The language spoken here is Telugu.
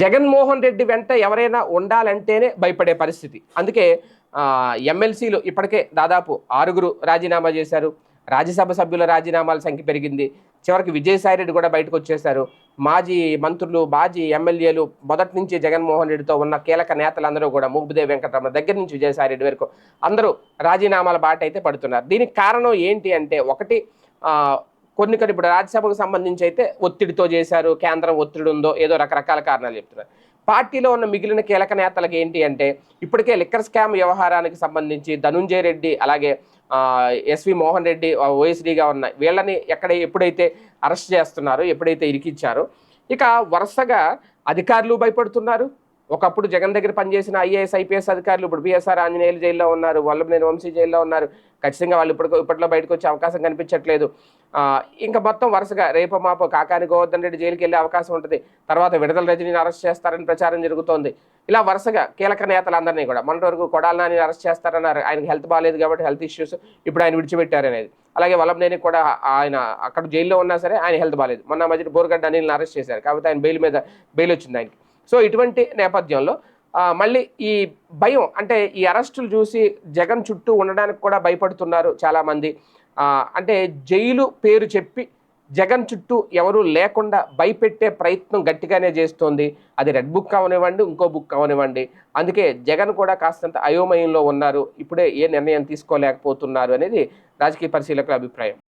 జగన్మోహన్ రెడ్డి వెంట ఎవరైనా ఉండాలంటేనే భయపడే పరిస్థితి. అందుకే ఎమ్మెల్సీలు ఇప్పటికే దాదాపు ఆరుగురు రాజీనామా చేశారు. రాజ్యసభ సభ్యుల రాజీనామాల సంఖ్య పెరిగింది. చివరికి విజయసాయి రెడ్డి కూడా బయటకు వచ్చేశారు. మాజీ మంత్రులు మాజీ ఎమ్మెల్యేలు మొదటి నుంచి జగన్మోహన్ రెడ్డితో ఉన్న కీలక నేతలందరూ కూడా ముగ్గుదేవ్ వెంకటరమణ దగ్గర నుంచి విజయసాయి రెడ్డి వరకు అందరూ రాజీనామాల బాట అయితే పడుతున్నారు. దీనికి కారణం ఏంటి అంటే ఒకటి కొన్ని కొన్ని ఇప్పుడు రాజ్యసభకు సంబంధించి అయితే ఒత్తిడితో చేశారు కేంద్రం ఒత్తిడి ఉందో ఏదో రకరకాల కారణాలు చెప్తున్నారు. పార్టీలో ఉన్న మిగిలిన కీలక నేతలకు ఏంటి అంటే ఇప్పటికే లిక్కర్ స్కామ్ వ్యవహారానికి సంబంధించి ధనుంజయ రెడ్డి అలాగే ఎస్వి మోహన్ రెడ్డి ఓఎస్డీగా ఉన్న వీళ్ళని ఎక్కడ ఎప్పుడైతే అరెస్ట్ చేస్తున్నారో ఎప్పుడైతే ఇరికిచ్చారో ఇక వరుసగా అధికారులు భయపడుతున్నారు. ఒకప్పుడు జగన్ దగ్గర పనిచేసిన ఐఏఎస్ ఐపీఎస్ అధికారులు ఇప్పుడు బిఎస్ఆర్ ఆంజనేయులు జైల్లో ఉన్నారు వల్లభనేని వంశీ జైల్లో ఉన్నారు. ఖచ్చితంగా వాళ్ళు ఇప్పుడు ఇప్పట్లో బయటకు వచ్చే అవకాశం కనిపించట్లేదు. ఇంకా మొత్తం వరుసగా రేపు మాపో కాకాని గోవర్ధన్ రెడ్డి జైలుకి వెళ్ళే అవకాశం ఉంటుంది. తర్వాత విడుదల రజనీని అరెస్ట్ చేస్తారని ప్రచారం జరుగుతోంది. ఇలా వరుసగా కీలక నేతలందరినీ కూడా మొన్నటి వరకు కొడాల నాని అరెస్ట్ చేస్తారన్నారు. ఆయనకి హెల్త్ బాగాలేదు కాబట్టి హెల్త్ ఇష్యూస్ ఇప్పుడు ఆయన విడిచిపెట్టారనేది అలాగే వల్లభనేని కూడా ఆయన అక్కడ జైల్లో ఉన్నా సరే ఆయన హెల్త్ బాగాలేదు మొన్న మధ్య బోర్గడ్డ అనిల్ని అరెస్ట్ చేశారు. కాబట్టి ఆయన బెయిల్ మీద బెయిల్ వచ్చింది ఆయనకి. సో ఇటువంటి నేపథ్యంలో మళ్ళీ ఈ భయం అంటే ఈ అరెస్టులు చూసి జగన్ చుట్టూ ఉండడానికి కూడా భయపడుతున్నారు చాలామంది. అంటే జైలు పేరు చెప్పి జగన్ చుట్టూ ఎవరు లేకుండా భయపెట్టే ప్రయత్నం గట్టిగానే చేస్తోంది. అది రెడ్ బుక్ అవనివ్వండి ఇంకో బుక్ అవనివ్వండి అందుకే జగన్ కూడా కాస్తంత అయోమయంలో ఉన్నారు. ఇప్పుడే ఏ నిర్ణయం తీసుకోలేకపోతున్నారు అనేది రాజకీయ పరిశీలకుల అభిప్రాయం.